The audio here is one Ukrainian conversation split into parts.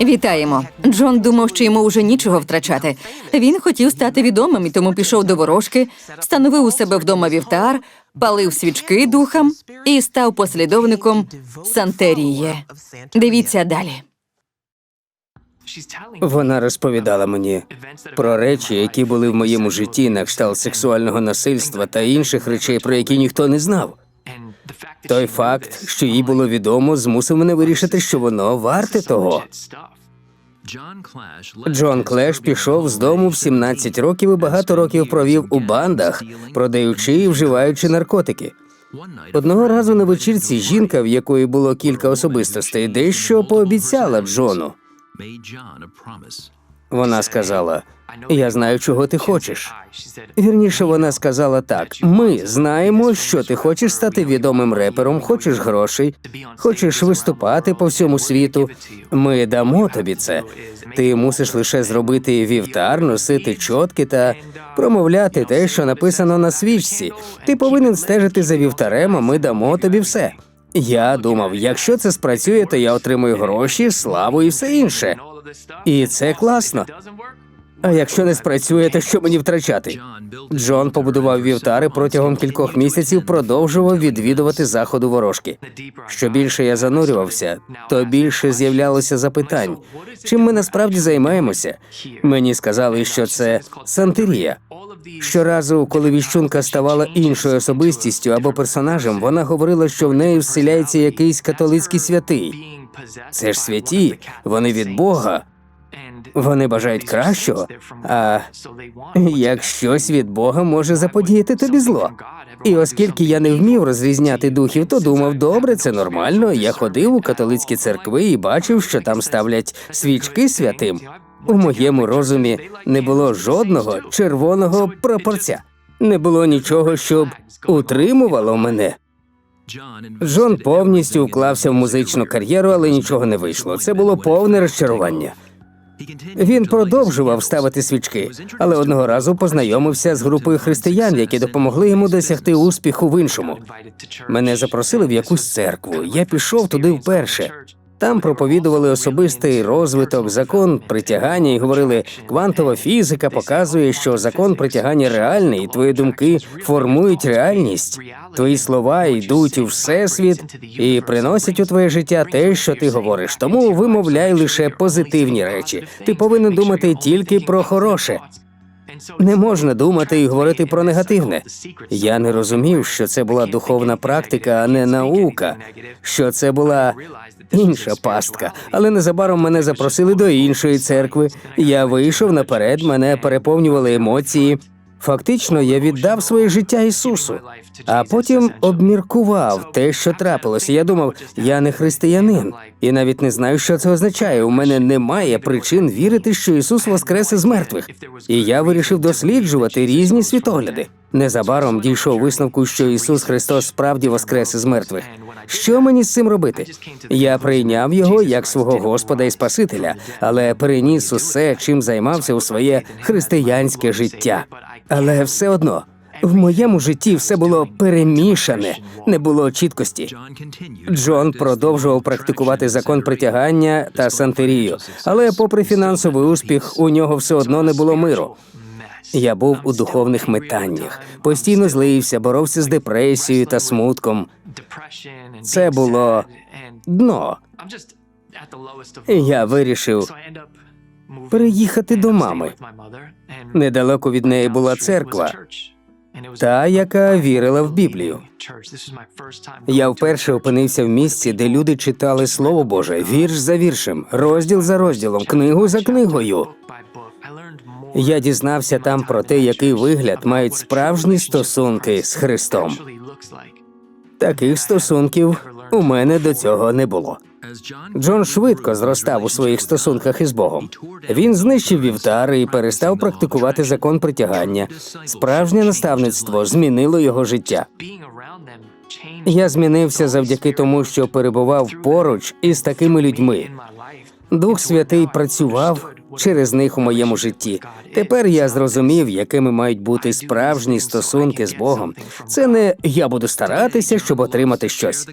Вітаємо. Джон думав, що йому вже нічого втрачати. Він хотів стати відомим і тому пішов до ворожки, встановив у себе вдома вівтар, палив свічки духам і став послідовником Сантерії. Дивіться далі. Вона розповідала мені про речі, які були в моєму житті, на кшталт сексуального насильства та інших речей, про які ніхто не знав. Той факт, що їй було відомо, змусив мене вирішити, що воно варте того. Джон Клеш пішов з дому в 17 років і багато років провів у бандах, продаючи і вживаючи наркотики. Одного разу на вечірці жінка, в якої було кілька особистостей, дещо пообіцяла Джону. Вона сказала: Я знаю, чого ти хочеш. Вірніше, вона сказала так: ми знаємо, що ти хочеш стати відомим репером, хочеш грошей, хочеш виступати по всьому світу. Ми дамо тобі це. Ти мусиш лише зробити вівтар, носити чотки та промовляти те, що написано на свічці. Ти повинен стежити за вівтарем, а ми дамо тобі все. Я думав, якщо це спрацює, то я отримую гроші, славу і все інше. І це класно. А якщо не спрацює, то що мені втрачати? Джон побудував вівтари протягом кількох місяців продовжував відвідувати заходу ворожки. Що більше я занурювався, то більше з'являлося запитань, чим ми насправді займаємося. Мені сказали, що це сантерія. Щоразу, коли віщунка ставала іншою особистістю або персонажем, вона говорила, що в неї вселяється якийсь католицький святий. Це ж святі, вони від Бога. Вони бажають кращого, а як щось від Бога може заподіяти тобі зло. І оскільки я не вмів розрізняти духів, то думав, добре, це нормально. Я ходив у католицькі церкви і бачив, що там ставлять свічки святим. У моєму розумі не було жодного червоного прапорця, не було нічого, щоб утримувало мене. Джон повністю вклався в музичну кар'єру, але нічого не вийшло. Це було повне розчарування. Він продовжував ставити свічки, але одного разу познайомився з групою християн, які допомогли йому досягти успіху в іншому. Мене запросили в якусь церкву. Я пішов туди вперше. Там проповідували особистий розвиток, закон притягання і говорили, квантова фізика показує, що закон притягання реальний, і твої думки формують реальність. Твої слова йдуть у всесвіт і приносять у твоє життя те, що ти говориш. Тому вимовляй лише позитивні речі. Ти повинен думати тільки про хороше. Не можна думати і говорити про негативне. Я не розумів, що це була духовна практика, а не наука. Що це була інша пастка. Але незабаром мене запросили до іншої церкви. Я вийшов наперед, мене переповнювали емоції. Фактично, я віддав своє життя Ісусу, а потім обміркував те, що трапилося. Я думав, я не християнин, і навіть не знаю, що це означає. У мене немає причин вірити, що Ісус воскрес із мертвих. І я вирішив досліджувати різні світогляди. Незабаром дійшов висновку, що Ісус Христос справді воскрес із мертвих. Що мені з цим робити? Я прийняв його як свого Господа і Спасителя, але переніс усе, чим займався у своє християнське життя. Але все одно в моєму житті все було перемішане, не було чіткості. Джон продовжував практикувати закон притягання та сантерію, але, попри фінансовий успіх, у нього все одно не було миру. Я був у духовних метаннях, постійно злився, боровся з депресією та смутком. Це було дно. Я вирішив переїхати до мами. Недалеко від неї була церква, та, яка вірила в Біблію. Я вперше опинився в місці, де люди читали Слово Боже, вірш за віршем, розділ за розділом, книгу за книгою. Я дізнався там про те, який вигляд мають справжні стосунки з Христом. Таких стосунків у мене до цього не було. Джон швидко зростав у своїх стосунках із Богом. Він знищив вівтар і перестав практикувати закон притягання. Справжнє наставництво змінило його життя. Я змінився завдяки тому, що перебував поруч із такими людьми. Дух Святий працював через них у моєму житті. Тепер я зрозумів, якими мають бути справжні стосунки з Богом. Це не я буду старатися, щоб отримати щось.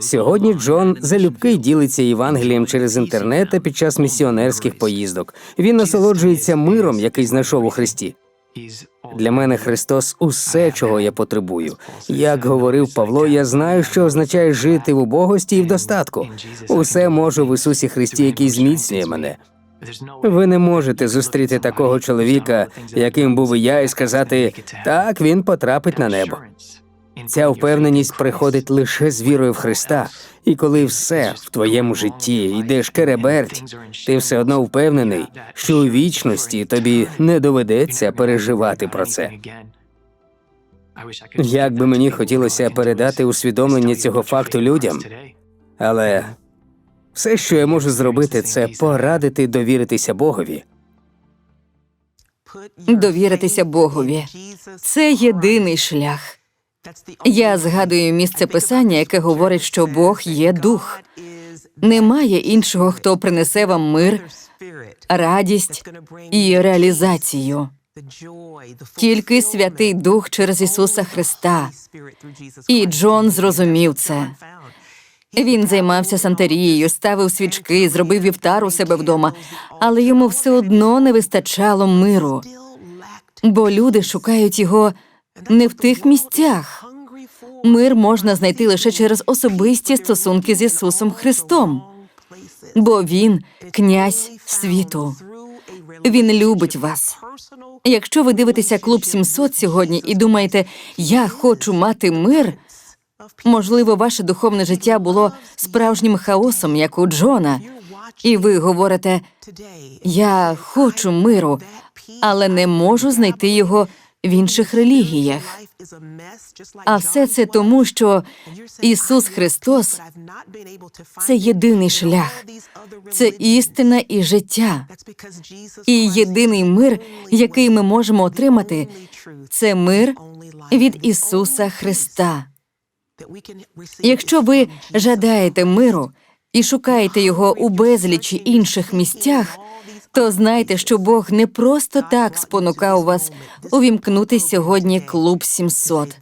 Сьогодні Джон залюбки ділиться Євангелієм через інтернет та під час місіонерських поїздок. Він насолоджується миром, який знайшов у Христі. Для мене Христос усе, чого я потребую. Як говорив Павло, я знаю, що означає жити в убогості і в достатку. Усе можу в Ісусі Христі, який зміцнює мене. Ви не можете зустріти такого чоловіка, яким був і я, і сказати так, він потрапить на небо. Ця впевненість приходить лише з вірою в Христа, і коли все в твоєму житті йде шкереберть, ти все одно впевнений, що у вічності тобі не доведеться переживати про це. Як би мені хотілося передати усвідомлення цього факту людям, але все, що я можу зробити, це порадити довіритися Богові. Довіритися Богові. Це єдиний шлях. Я згадую місце писання, яке говорить, що Бог є дух. Немає іншого, хто принесе вам мир, радість і реалізацію. Тільки Святий Дух через Ісуса Христа. І Джон зрозумів це. Він займався сантерією, ставив свічки, зробив вівтар у себе вдома, але йому все одно не вистачало миру, бо люди шукають його не в тих місцях. Мир можна знайти лише через особисті стосунки з Ісусом Христом, бо Він князь світу. Він любить вас. Якщо ви дивитеся клуб 700 сьогодні і думаєте, я хочу мати мир, можливо, ваше духовне життя було справжнім хаосом, як у Джона, і ви говорите, я хочу миру, але не можу знайти його в інших релігіях. А все це тому, що Ісус Христос це єдиний шлях, це істина і життя. І єдиний мир, який ми можемо отримати, це мир від Ісуса Христа. Якщо ви жадаєте миру і шукаєте його у безлічі інших місцях, то знайте, що Бог не просто так спонукав вас увімкнути сьогодні клуб 700.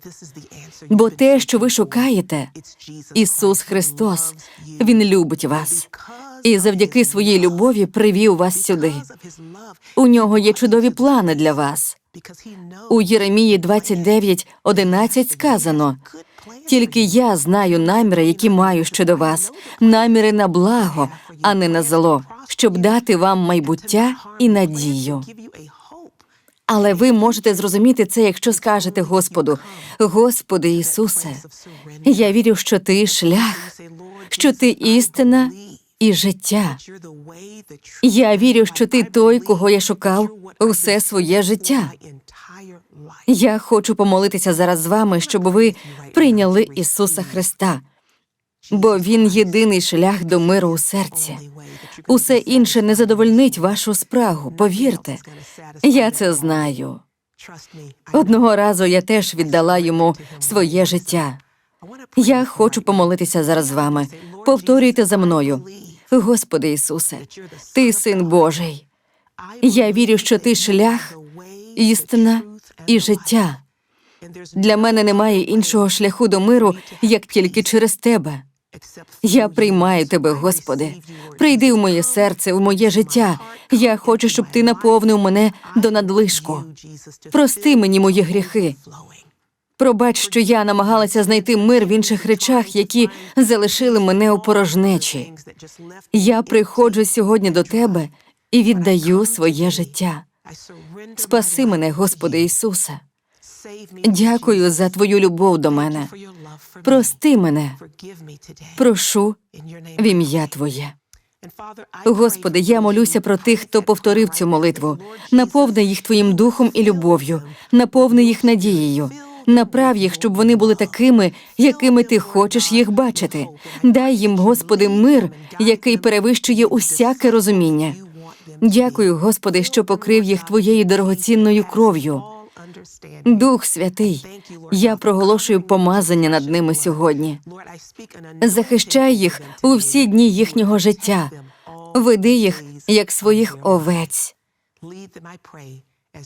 Бо те, що ви шукаєте, Ісус Христос, Він любить вас. І завдяки своїй любові привів вас сюди. У нього є чудові плани для вас. У Єремії 29, 11 сказано: тільки я знаю наміри, які маю щодо вас, наміри на благо, а не на зло, щоб дати вам майбуття і надію. Але ви можете зрозуміти це, якщо скажете Господу, Господи Ісусе, я вірю, що ти шлях, що ти істина і життя. Я вірю, що ти той, кого я шукав усе своє життя. Я хочу помолитися зараз з вами, щоб ви прийняли Ісуса Христа, бо Він єдиний шлях до миру у серці. Усе інше не задовольнить вашу спрагу. Повірте, я це знаю. Одного разу я теж віддала йому своє життя. Я хочу помолитися зараз з вами. Повторюйте за мною. Господи Ісусе, Ти син Божий. Я вірю, що ти шлях, істина і життя. Для мене немає іншого шляху до миру, як тільки через тебе. Я приймаю тебе, Господи. Прийди в моє серце, в моє життя. Я хочу, щоб ти наповнив мене до надлишку. Прости мені мої гріхи. Пробач, що я намагалася знайти мир в інших речах, які залишили мене у порожнечі. Я приходжу сьогодні до тебе і віддаю своє життя. Спаси мене, Господи Ісусе. Дякую за твою любов до мене. Прости мене, прошу в ім'я Твоє. Господи, я молюся про тих, хто повторив цю молитву. Наповни їх Твоїм духом і любов'ю, наповни їх надією. Направ їх, щоб вони були такими, якими ти хочеш їх бачити. Дай їм, Господи, мир, який перевищує усяке розуміння. Дякую, Господи, що покрив їх Твоєю дорогоцінною кров'ю. Дух Святий, я проголошую помазання над ними сьогодні. Захищай їх у всі дні їхнього життя. Веди їх як своїх овець.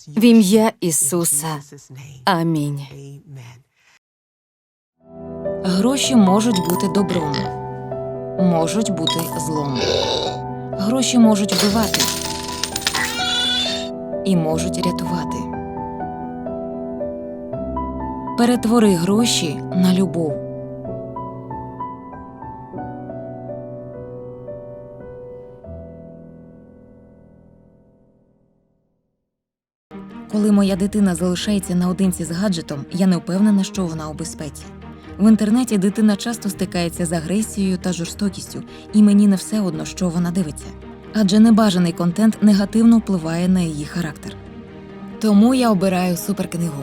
В ім'я Ісуса. Амінь. Гроші можуть бути добром, можуть бути злом. Гроші можуть вбивати і можуть рятувати. Перетвори гроші на любов. Коли моя дитина залишається наодинці з гаджетом, я не впевнена, що вона у безпеці. В інтернеті дитина часто стикається з агресією та жорстокістю, і мені не все одно, що вона дивиться. Адже небажаний контент негативно впливає на її характер. Тому я обираю суперкнигу.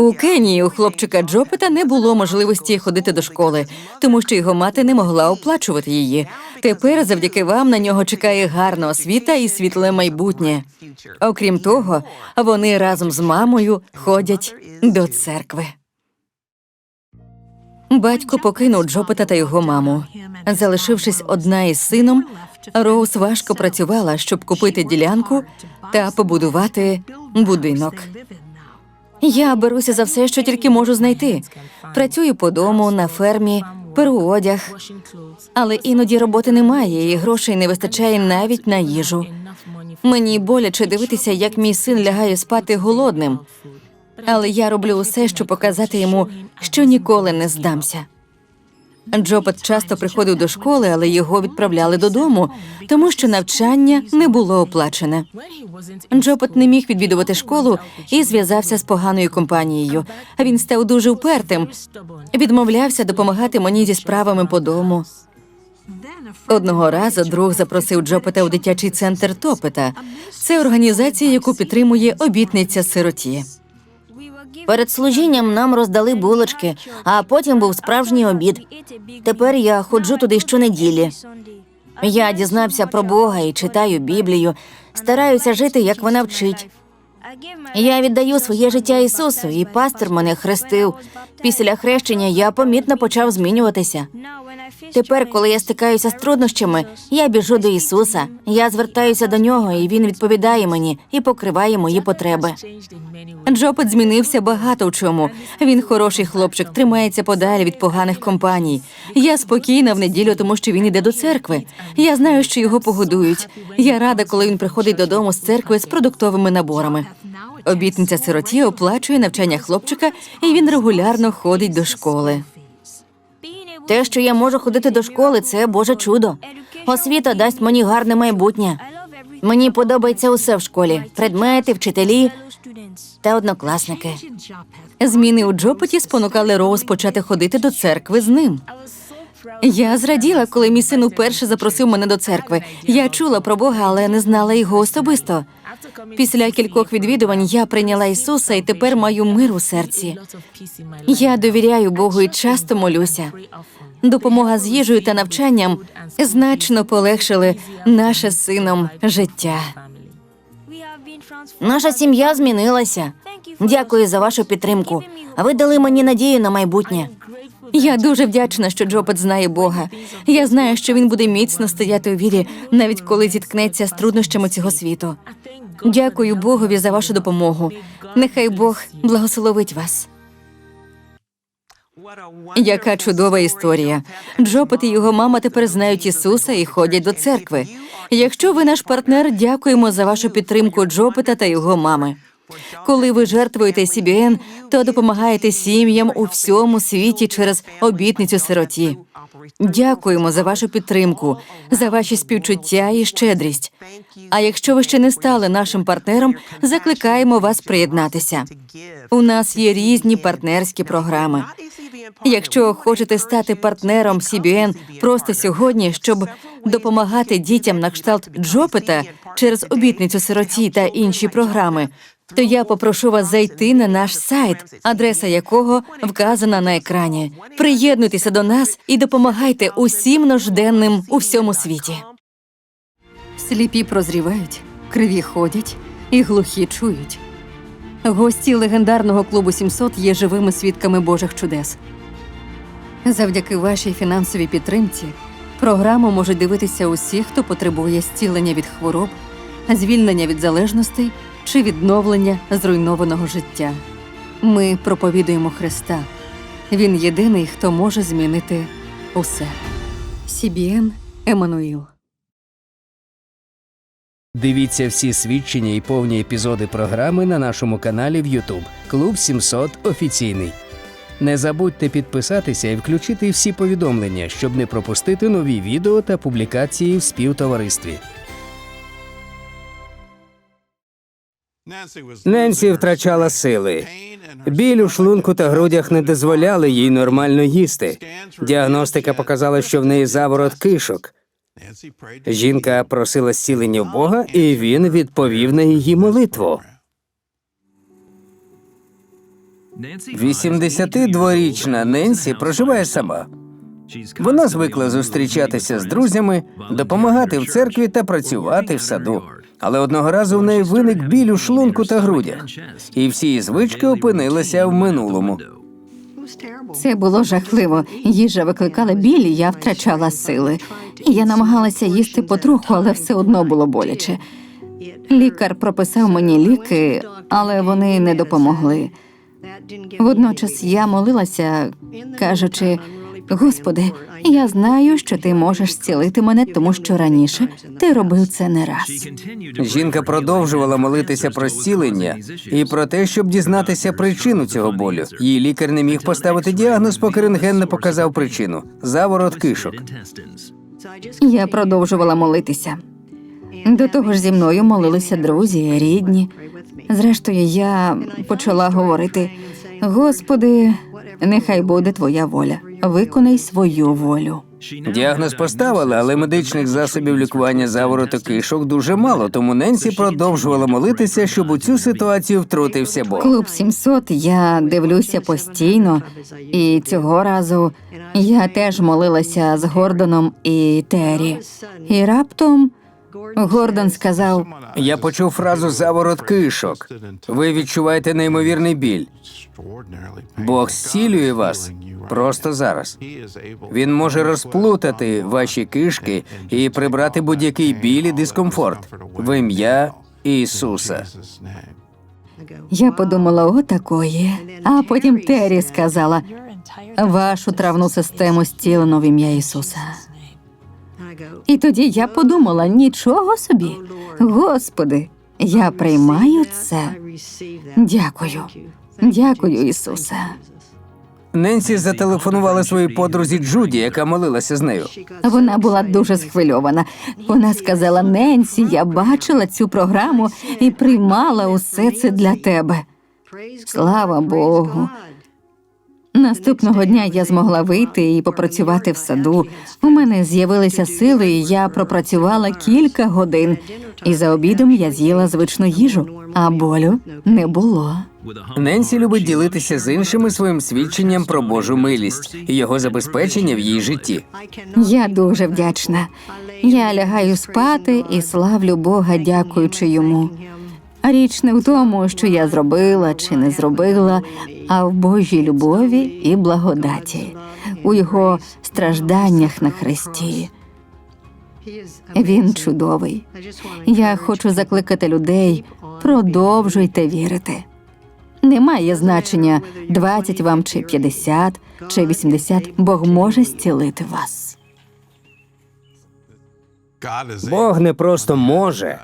У Кенії у хлопчика Джопета не було можливості ходити до школи, тому що його мати не могла оплачувати її. Тепер, завдяки вам, на нього чекає гарна освіта і світле майбутнє. Окрім того, вони разом з мамою ходять до церкви. Батько покинув Джопета та його маму. Залишившись одна із сином, Роуз важко працювала, щоб купити ділянку та побудувати будинок. Я беруся за все, що тільки можу знайти. Працюю по дому, на фермі, перу одяг. Але іноді роботи немає, і грошей не вистачає навіть на їжу. Мені боляче дивитися, як мій син лягає спати голодним. Але я роблю усе, щоб показати йому, що ніколи не здамся. Джопет часто приходив до школи, але його відправляли додому, тому що навчання не було оплачене. Джопет не міг відвідувати школу і зв'язався з поганою компанією. Він став дуже впертим, відмовлявся допомагати мені зі справами по дому. Одного разу друг запросив Джопета у дитячий центр Топета. Це організація, яку підтримує обітниця сироті. Перед служінням нам роздали булочки, а потім був справжній обід. Тепер я ходжу туди щонеділі. Я дізнався про Бога і читаю Біблію, стараюся жити, як вона вчить. Я віддаю своє життя Ісусу, і пастор мене хрестив. Після хрещення я помітно почав змінюватися. Тепер, коли я стикаюся з труднощами, я біжу до Ісуса. Я звертаюся до нього, і Він відповідає мені і покриває мої потреби. Джопет змінився багато в чому. Він хороший хлопчик, тримається подалі від поганих компаній. Я спокійна в неділю, тому що він іде до церкви. Я знаю, що його погодують. Я рада, коли він приходить додому з церкви з продуктовими наборами. Обітниця сироті оплачує навчання хлопчика, і він регулярно ходить до школи. Те, що я можу ходити до школи, це Боже чудо. Освіта дасть мені гарне майбутнє. Мені подобається усе в школі: предмети, вчителі та однокласники. Зміни у Джопеті спонукали Роуз почати ходити до церкви з ним. Я зраділа, коли мій син уперше запросив мене до церкви. Я чула про Бога, але не знала його особисто. Після кількох відвідувань я прийняла Ісуса і тепер маю мир у серці. Я довіряю Богу і часто молюся. Допомога з їжею та навчанням значно полегшили наше сином життя. Наша сім'я змінилася. Дякую за вашу підтримку. Ви дали мені надію на майбутнє. Я дуже вдячна, що Джопет знає Бога. Я знаю, що він буде міцно стояти у вірі, навіть коли зіткнеться з труднощами цього світу. Дякую Богові за вашу допомогу. Нехай Бог благословить вас. Яка чудова історія. Джопет і його мама тепер знають Ісуса і ходять до церкви. Якщо ви наш партнер, дякуємо за вашу підтримку Джопета та його мами. Коли ви жертвуєте CBN, то допомагаєте сім'ям у всьому світі через обітницю сироті. Дякуємо за вашу підтримку, за ваші співчуття і щедрість. А якщо ви ще не стали нашим партнером, закликаємо вас приєднатися. У нас є різні партнерські програми. Якщо хочете стати партнером CBN просто сьогодні, щоб допомагати дітям на кшталт Джопета через обітницю сироті та інші програми, то я попрошу вас зайти на наш сайт, адреса якого вказана на екрані. Приєднуйтеся до нас і допомагайте усім нужденним у всьому світі. Сліпі прозрівають, криві ходять і глухі чують. Гості легендарного клубу 700 є живими свідками Божих чудес. Завдяки вашій фінансовій підтримці програму можуть дивитися усі, хто потребує зцілення від хвороб, звільнення від залежностей чи відновлення зруйнованого життя. Ми проповідуємо Христа. Він єдиний, хто може змінити усе. CBN Еммануїл. Дивіться всі свідчення і повні епізоди програми на нашому каналі в YouTube Клуб 700 офіційний. Не забудьте підписатися і включити всі повідомлення, щоб не пропустити нові відео та публікації в співтоваристві. Ненсі втрачала сили. Біль у шлунку та грудях не дозволяли їй нормально їсти. Діагностика показала, що в неї заворот кишок. Жінка просила зцілення в Бога, і він відповів на її молитву. 82-річна Ненсі проживає сама. Вона звикла зустрічатися з друзями, допомагати в церкві та працювати в саду. Але одного разу в неї виник біль у шлунку та грудях, і всі звички опинилися в минулому. Це було жахливо. Їжа викликала біль, і я втрачала сили. І я намагалася їсти потроху, але все одно було боляче. Лікар прописав мені ліки, але вони не допомогли. Водночас я молилася, кажучи: Господи, я знаю, що ти можеш зцілити мене, тому що раніше ти робив це не раз. Жінка продовжувала молитися про зцілення і про те, щоб дізнатися причину цього болю. Її лікар не міг поставити діагноз, поки рентген не показав причину заворот кишок. Я продовжувала молитися. До того ж, зі мною молилися друзі, рідні. Зрештою, я почала говорити: Господи, нехай буде твоя воля, виконай свою волю. Діагноз поставили, але медичних засобів лікування завороту кишок дуже мало, тому Ненсі продовжувала молитися, щоб у цю ситуацію втрутився Бог. Клуб 700 я дивлюся постійно, і цього разу я теж молилася з Гордоном і Террі. І раптом Гордон сказав: Я почув фразу заворот кишок. Ви відчуваєте неймовірний біль. Бог зцілює вас просто зараз. Він може розплутати ваші кишки і прибрати будь-який біль дискомфорт в ім'я Ісуса. Я подумала, о такої. А потім Террі сказала: вашу травну систему зцілено в ім'я Ісуса. І тоді я подумала: нічого собі, Господи, я приймаю це. Дякую. Дякую, Ісусе. Ненсі зателефонувала своїй подрузі Джуді, яка молилася з нею. Вона була дуже схвильована. Вона сказала: Ненсі, я бачила цю програму і приймала усе це для тебе. Слава Богу. Наступного дня я змогла вийти і попрацювати в саду. У мене з'явилися сили, і я пропрацювала кілька годин. І за обідом я з'їла звичну їжу, а болю не було. Ненсі любить ділитися з іншими своїм свідченням про Божу милість і його забезпечення в її житті. Я дуже вдячна. Я лягаю спати і славлю Бога, дякуючи йому. Річ не в тому, що я зробила чи не зробила, а в Божій любові і благодаті, у його стражданнях на Христі. Він чудовий. Я хочу закликати людей, продовжуйте вірити. Немає значення 20 вам чи 50, чи 80, Бог може зцілити вас. Бог не просто може,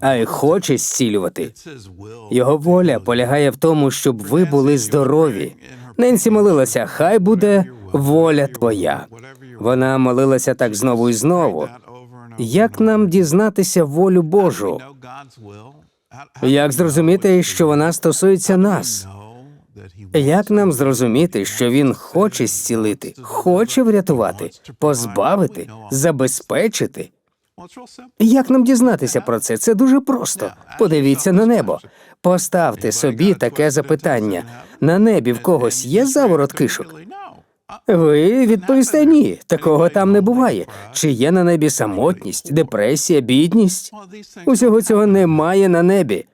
а й хоче зцілювати. Його воля полягає в тому, щоб ви були здорові. Ненсі молилася, хай буде воля твоя. Вона молилася так знову і знову. Як нам дізнатися волю Божу? Як зрозуміти, що вона стосується нас? Як нам зрозуміти, що він хоче зцілити, хоче врятувати, позбавити, забезпечити? Як нам дізнатися про це? Це дуже просто. Подивіться на небо. Поставте собі таке запитання: на небі в когось є заворот кишок? Ви відповісте ні, такого там не буває. Чи є на небі самотність, депресія, бідність? Усього цього немає на небі.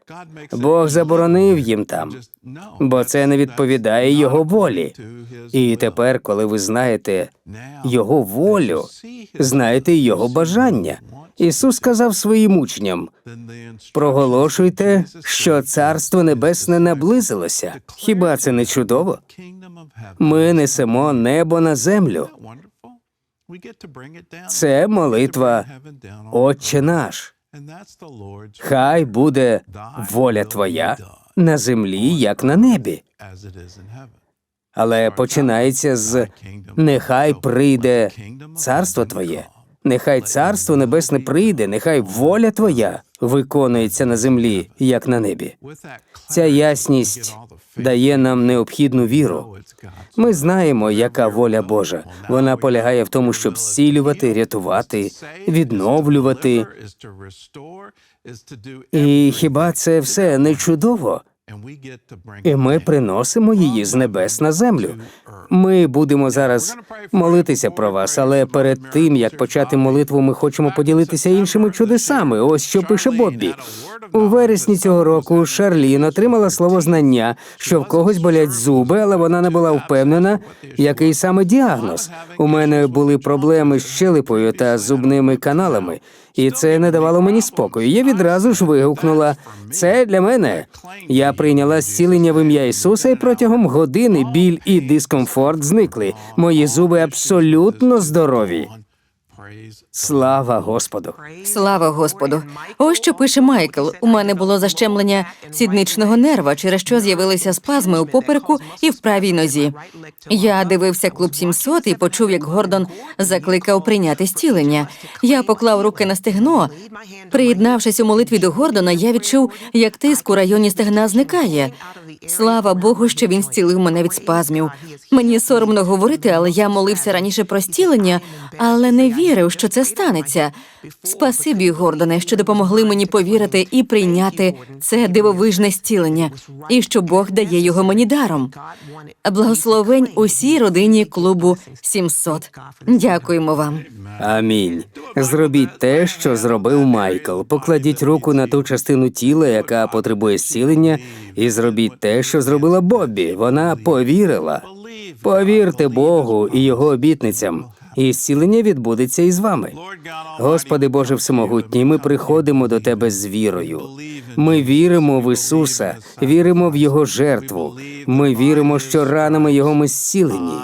Бог заборонив їм там, бо це не відповідає його волі. І тепер, коли ви знаєте його волю, знаєте його бажання. Ісус сказав своїм учням: проголошуйте, що Царство Небесне наблизилося. Хіба це не чудово? Ми несемо небо на землю. Це молитва Отче наш. Хай буде воля твоя на землі, як на небі. Але починається з нехай прийде царство твоє, нехай царство небесне прийде, нехай воля твоя виконується на землі, як на небі. Ця ясність дає нам необхідну віру. Ми знаємо, яка воля Божа. Вона полягає в тому, щоб зцілювати, рятувати, відновлювати. І хіба це все не чудово? І ми приносимо її з небес на землю. Ми будемо зараз молитися про вас, але перед тим як почати молитву, ми хочемо поділитися іншими чудесами. Ось що пише Боббі. У вересні цього року Шарлін отримала слово знання, що в когось болять зуби, але вона не була впевнена, який саме діагноз. У мене були проблеми з щелепою та зубними каналами, і це не давало мені спокою. Я відразу ж вигукнула: це для мене. Я прийняла зцілення в ім'я Ісуса, і протягом години біль і дискомфорт зникли. Мої зуби абсолютно здорові. Слава Господу! Слава Господу. Ось що пише Майкл. У мене було защемлення сідничного нерва, через що з'явилися спазми у попереку і в правій нозі. Я дивився клуб 700 і почув, як Гордон закликав прийняти зцілення. Я поклав руки на стегно. Приєднавшись у молитві до Гордона, я відчув, як тиск у районі стегна зникає. Слава Богу, що він зцілив мене від спазмів. Мені соромно говорити, але я молився раніше про зцілення, але не вірив, що це станеться. Спасибі, Гордоне, що допомогли мені повірити і прийняти це дивовижне зцілення, і що Бог дає його мені даром. Благословень усій родині клубу 700. Дякуємо вам. Амінь. Зробіть те, що зробив Майкл. Покладіть руку на ту частину тіла, яка потребує зцілення, і зробіть те, що зробила Боббі. Вона повірила. Повірте Богу і його обітницям, і зцілення відбудеться і з вами. Господи Боже Всемогутній, ми приходимо до Тебе з вірою. Ми віримо в Ісуса, віримо в Його жертву. Ми віримо, що ранами Його ми зцілені.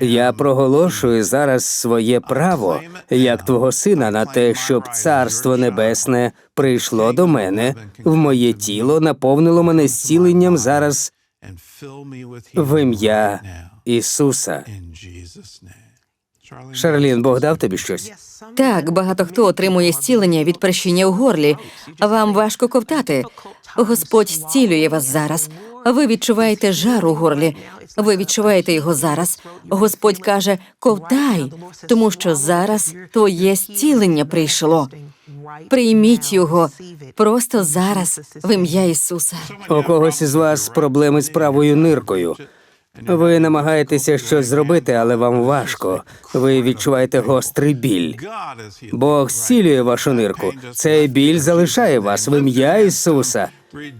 Я проголошую зараз своє право, як твого сина, на те, щоб царство небесне прийшло до мене в моє тіло, наповнило мене зціленням зараз в ім'я Ісуса. Шарлін, Бог дав тобі щось? Так, багато хто отримує зцілення від прищення у горлі. Вам важко ковтати. Господь зцілює вас зараз. Ви відчуваєте жар у горлі. Ви відчуваєте його зараз. Господь каже: ковтай, тому що зараз твоє зцілення прийшло. Прийміть його просто зараз, в ім'я Ісуса. У когось із вас проблеми з правою ниркою. Ви намагаєтеся щось зробити, але вам важко. Ви відчуваєте гострий біль. Бог зцілює вашу нирку. Цей біль залишає вас в ім'я Ісуса.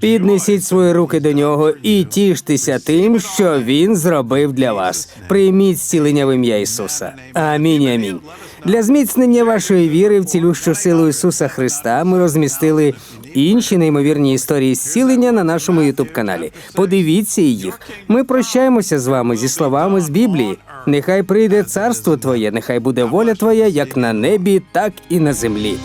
Піднесіть свої руки до нього і тіштеся тим, що він зробив для вас. Прийміть зцілення в ім'я Ісуса. Амінь. Амінь. Для зміцнення вашої віри в цілющу силу Ісуса Христа ми розмістили інші неймовірні історії зцілення на нашому Ютуб каналі. Подивіться їх. Ми прощаємося з вами зі словами з Біблії. Нехай прийде царство Твоє, нехай буде воля Твоя як на небі, так і на землі.